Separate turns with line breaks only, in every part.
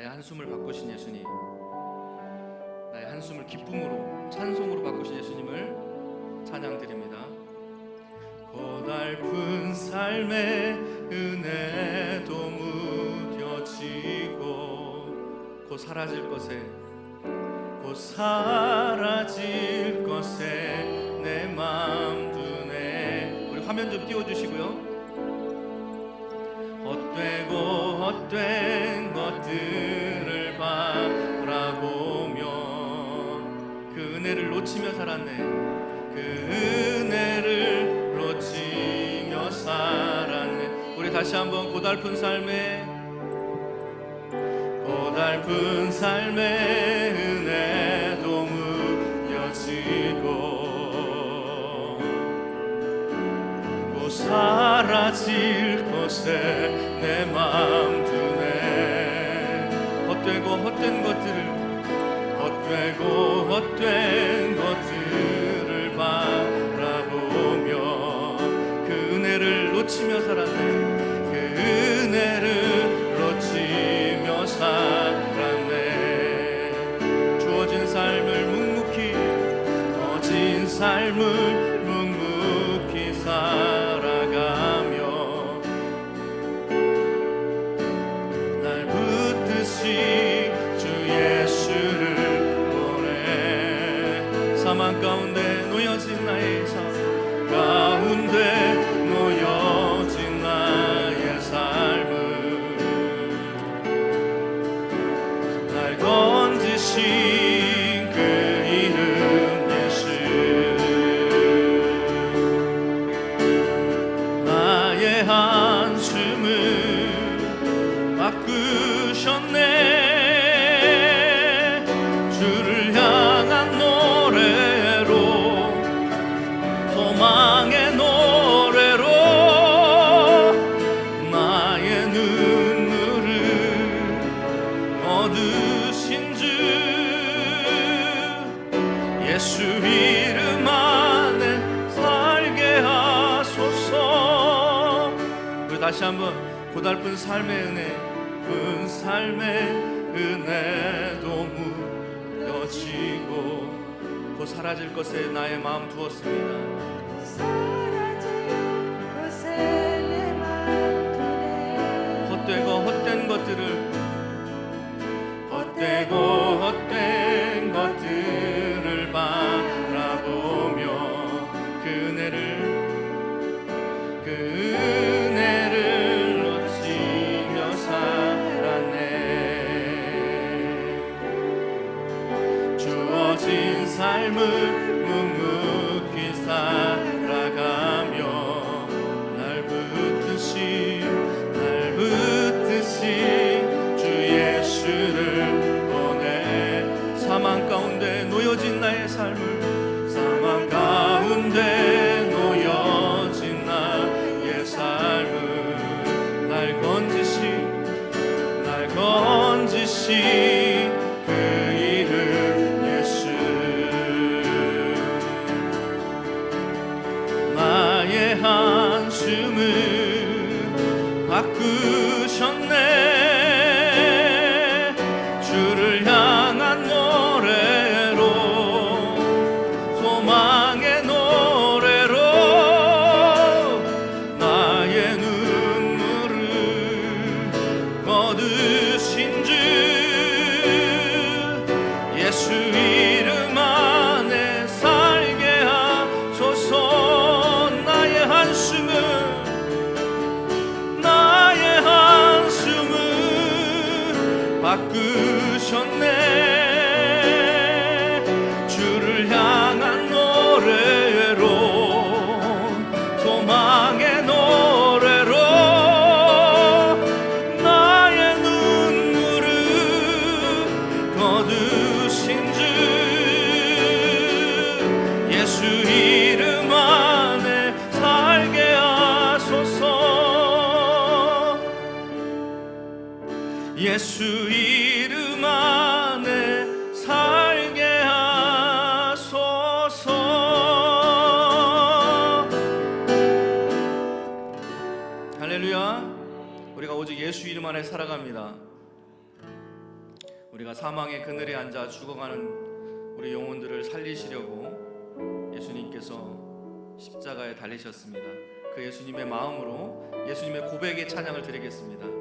나의 한숨을 바꾸신 예수님, 나의 한숨을 기쁨으로 찬송으로 바꾸신 예수님을 찬양드립니다. 고달픈 삶의 은혜도 무뎌지고 곧 사라질 것에 곧 사라질 것에 내 마음 두네 우리 화면 좀 띄워주시고요. 헛되고 헛된 놓치며 살았네. 그 은혜를 놓치며 살았네. 우리 다시 한번 고달픈 삶에 고달픈 삶의 은혜도 무뎌지고 곧 사라질 것에 내 마음 두네. 헛되고 헛된 것들을 헛되고 헛된 것들을 바라보며 그 은혜를 놓치며 살았네 고달픈 삶의 은혜 그 삶의 은혜도 무뎌지고 곧 사라질 것에 나의 마음 두었습니다.
사라질 것에 내맘 두네.
헛되고 헛된 것들을 놓여진 나의 삶을 우리가 사망의 그늘에 앉아 죽어가는 우리 영혼들을 살리시려고 예수님께서 십자가에 달리셨습니다. 그 예수님의 마음으로 예수님의 고백의 찬양을 드리겠습니다.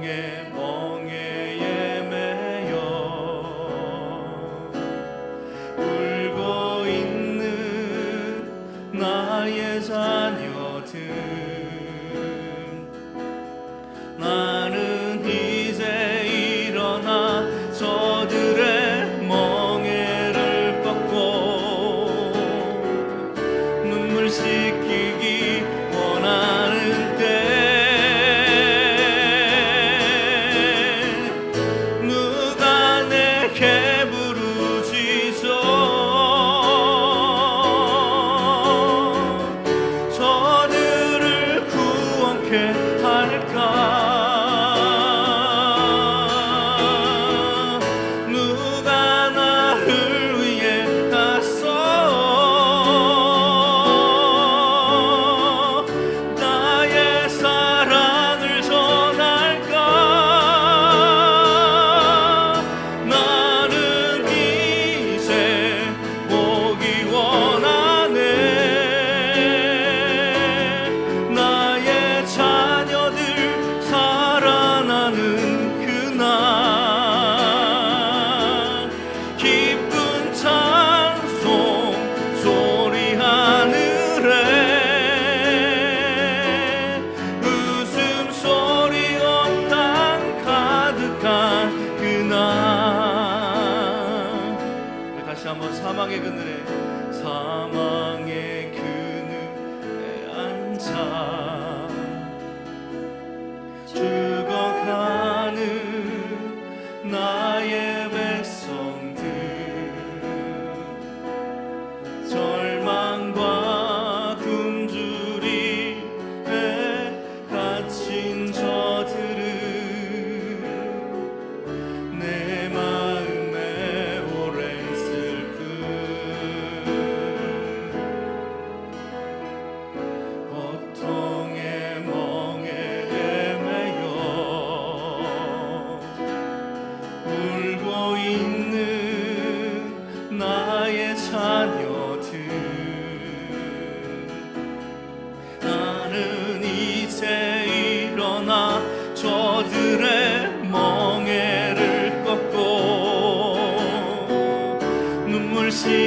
Yeah.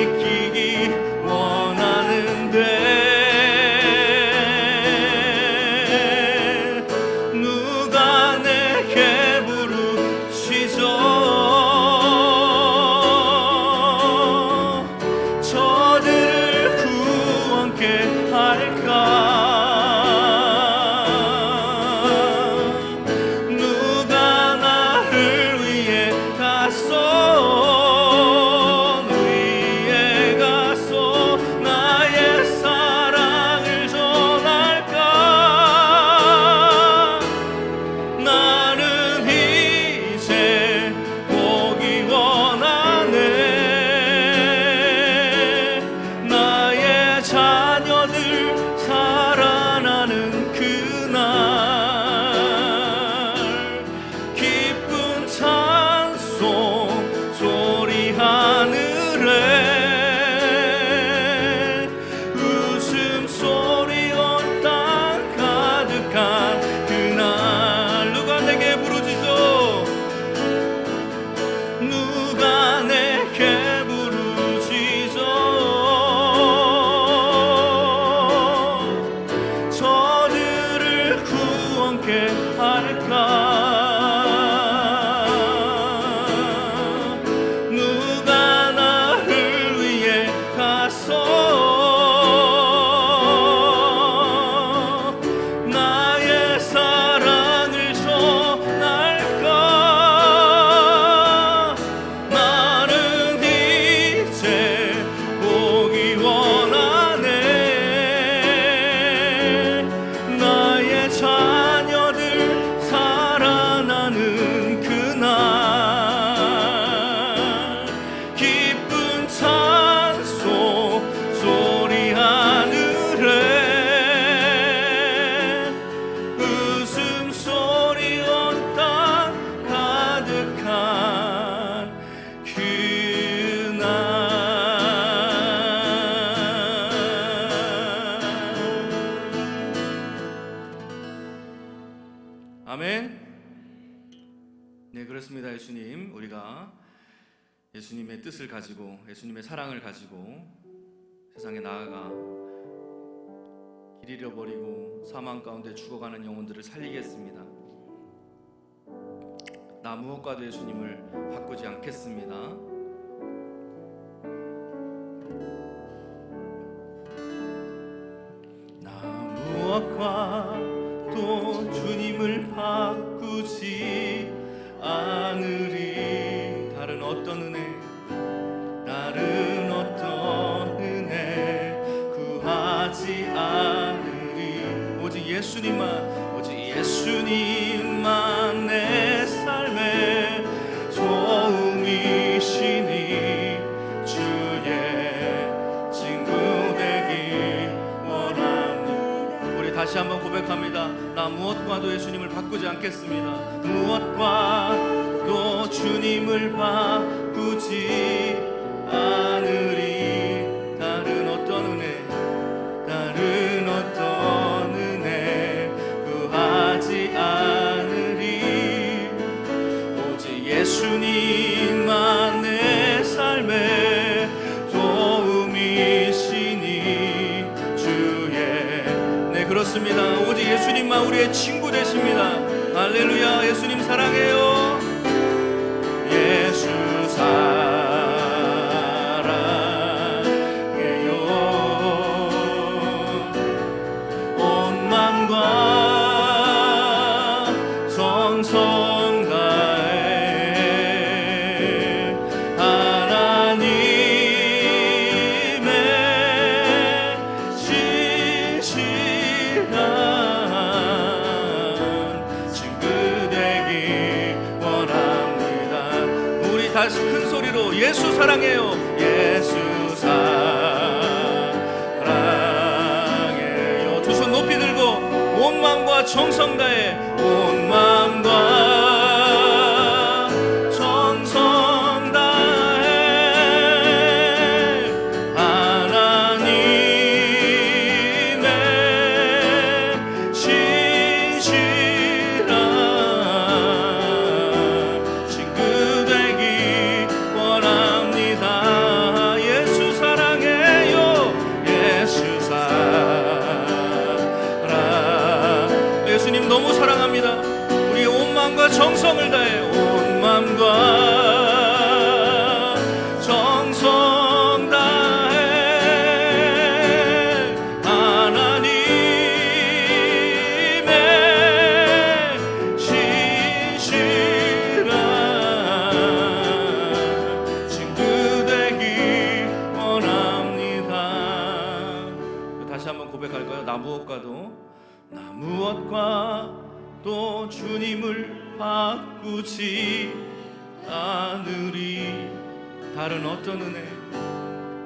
make you. 예수님 우리가 예수님의 뜻을 가지고 예수님의 사랑을 가지고 세상에 나아가 길 잃어버리고 사망 가운데 죽어가는 영혼들을 살리겠습니다. 나 무엇과도 예수님을 바꾸지 않겠습니다. 다시 한번 고백합니다. 나 무엇과도 예수님을 바꾸지 않겠습니다. 무엇과도 주님을 바꾸지 않으리 예수님만 우리의 친구 되십니다. 할렐루야 예수님 사랑해요. 예수 사랑해요. 온 맘과 사랑해요. 예수 사랑해요. 두 손 높이 들고 온 마음과 정성 다해 어떤 은혜?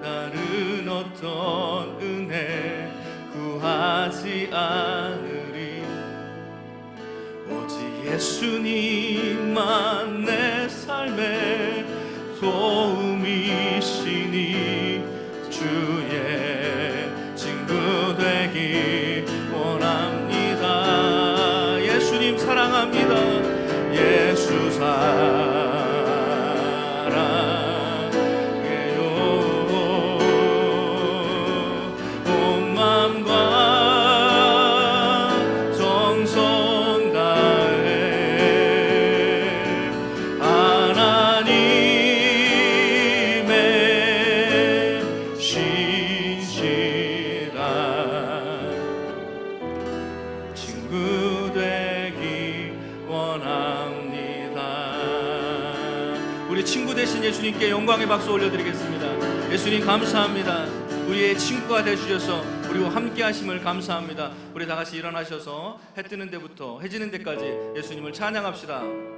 다른 어떤 은혜 구하지 않으리? 오직 예수님만 내 삶의 도움이시니 주의 친구 되기 원합니다. 우리 친구 되신 예수님께 영광의 박수 올려드리겠습니다. 예수님 감사합니다. 우리의 친구가 되주셔서 우리와 함께 하심을 감사합니다. 우리 다 같이 일어나셔서 해 뜨는 데부터 해 지는 데까지 예수님을 찬양합시다.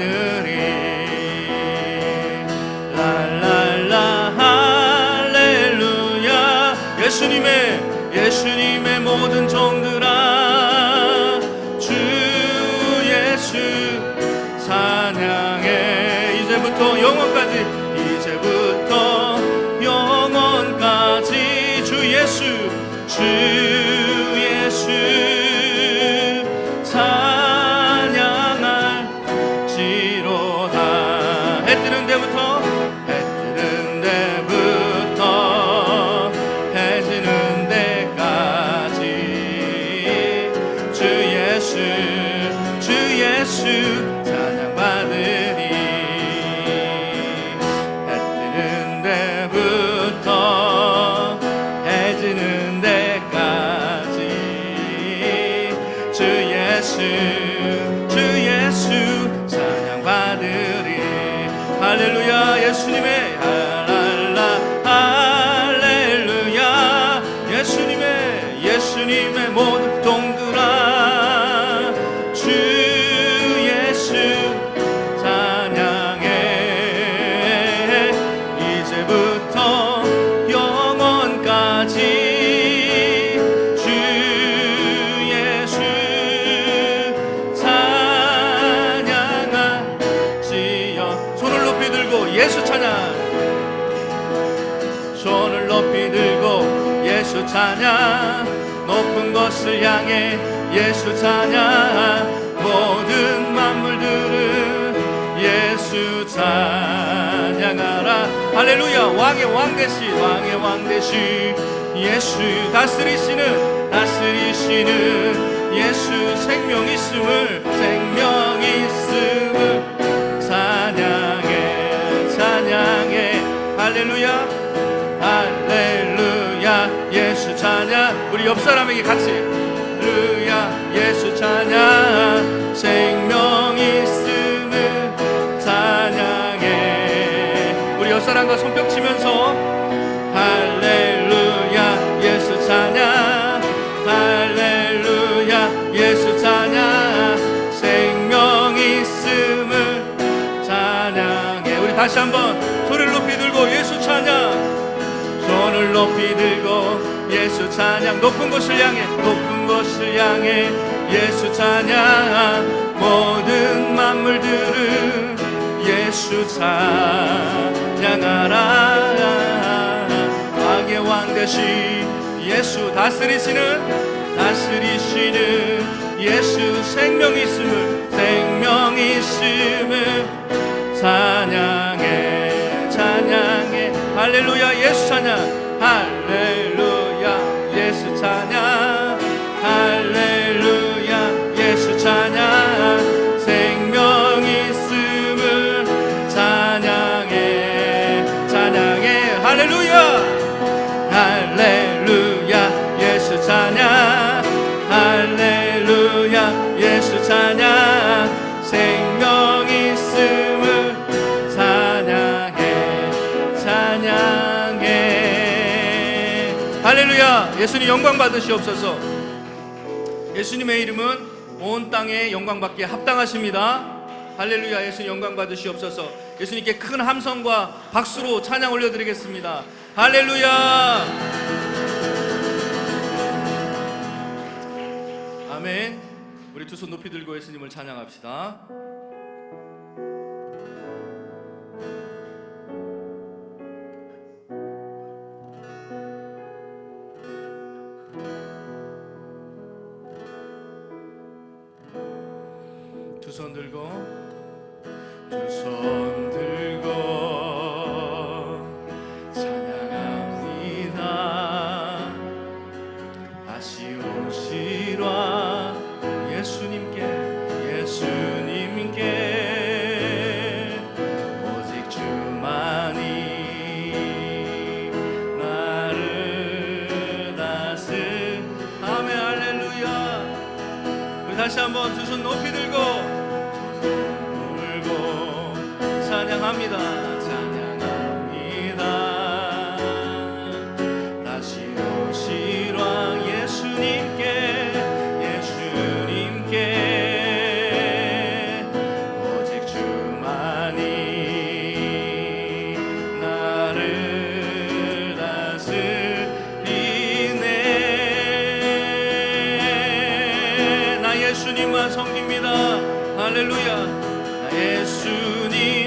받으리 랄랄라 할렐루야. 예수님의 예수님의 모든 예 높은 것을 향해 예수 찬양 모든 만물들은 예수 찬양하라. 할렐루야. 왕의 왕 대신 왕의 왕 대신 예수 다스리시는 다스리시는 예수 생명 있음을 생명 있음 옆 사람에게 같이. 할렐루야 예수 찬양. 생명 있음을 찬양해. 우리 옆 사람과 손뼉 치면서 할렐루야 예수 찬양. 할렐루야 예수 찬양. 생명 있음을 찬양해. 우리 다시 한번 소리를 높이 들고 예수 찬양. 손을 높이 들고 예수 찬양 높은 곳을 향해 높은 곳을 향해 예수 찬양 모든 만물들은 예수 찬양하라. 왕의 왕 대신 예수 다스리시는 다스리시는 예수 생명 있음을 생명 있음을 찬양해 찬양해. 할렐루야 예수 찬양 예수님 영광 받으시옵소서. 예수님의 이름은 온 땅에 영광 받기에 합당하십니다. 할렐루야 예수님 영광 받으시옵소서. 예수님께 큰 함성과 박수로 찬양 올려드리겠습니다. 할렐루야! 아멘. 우리 두 손 높이 들고 예수님을 찬양합시다 손 들고 두 손 들고 예수님만 섬깁니다. 할렐루야. 예수님.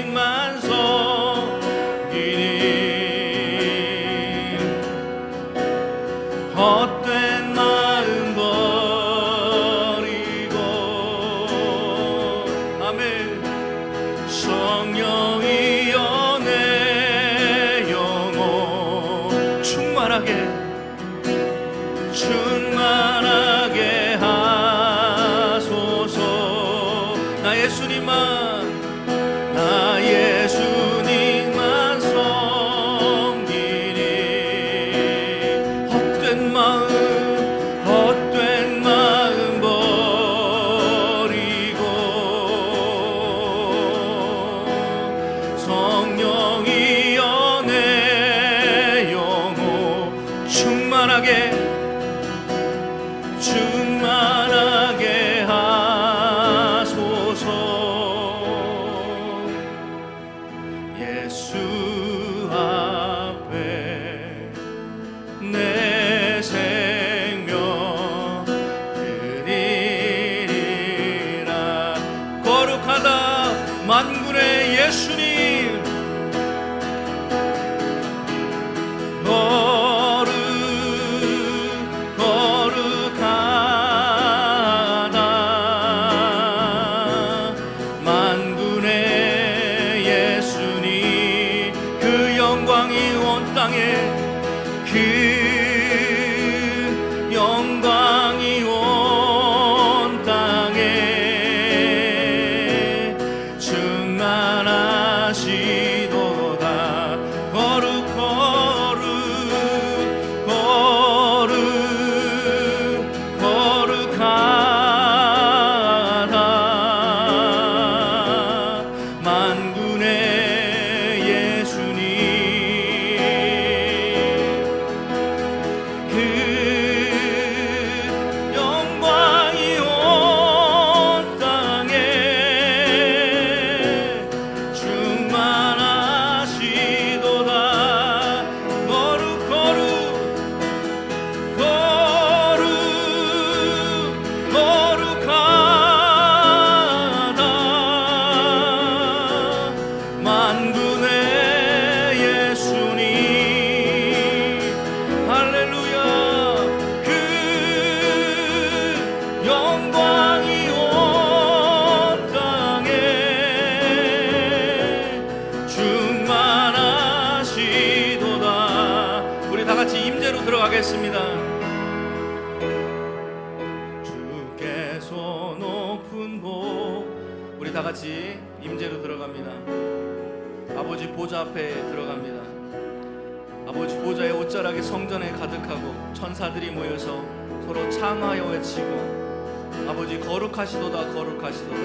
아버지 거룩하시도다 거룩하시도다.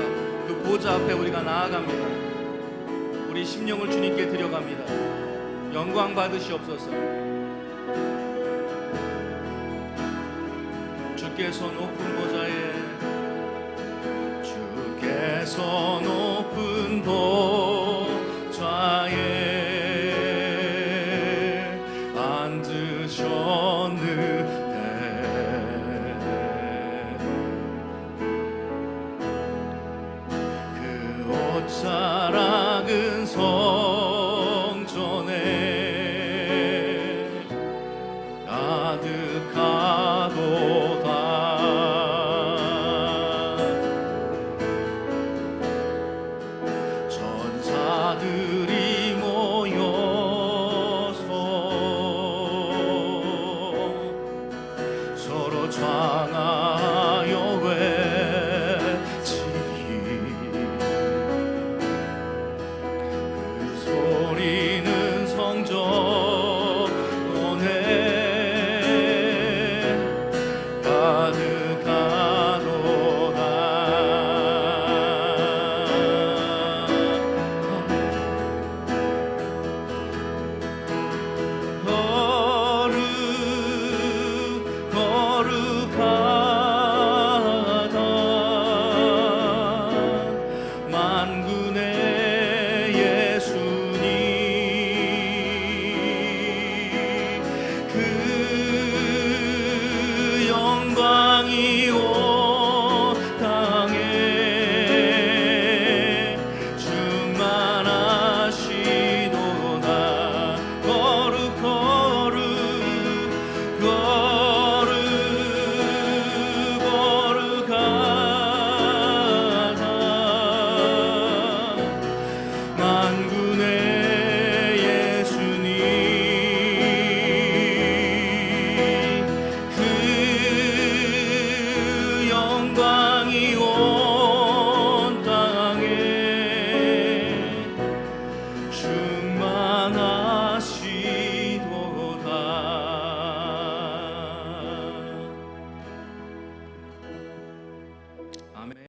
그 보좌 앞에 우리가 나아갑니다. 우리 심령을 주님께 드려갑니다. 영광 받으시옵소서. 주께서 높은 보좌에 주께서 높은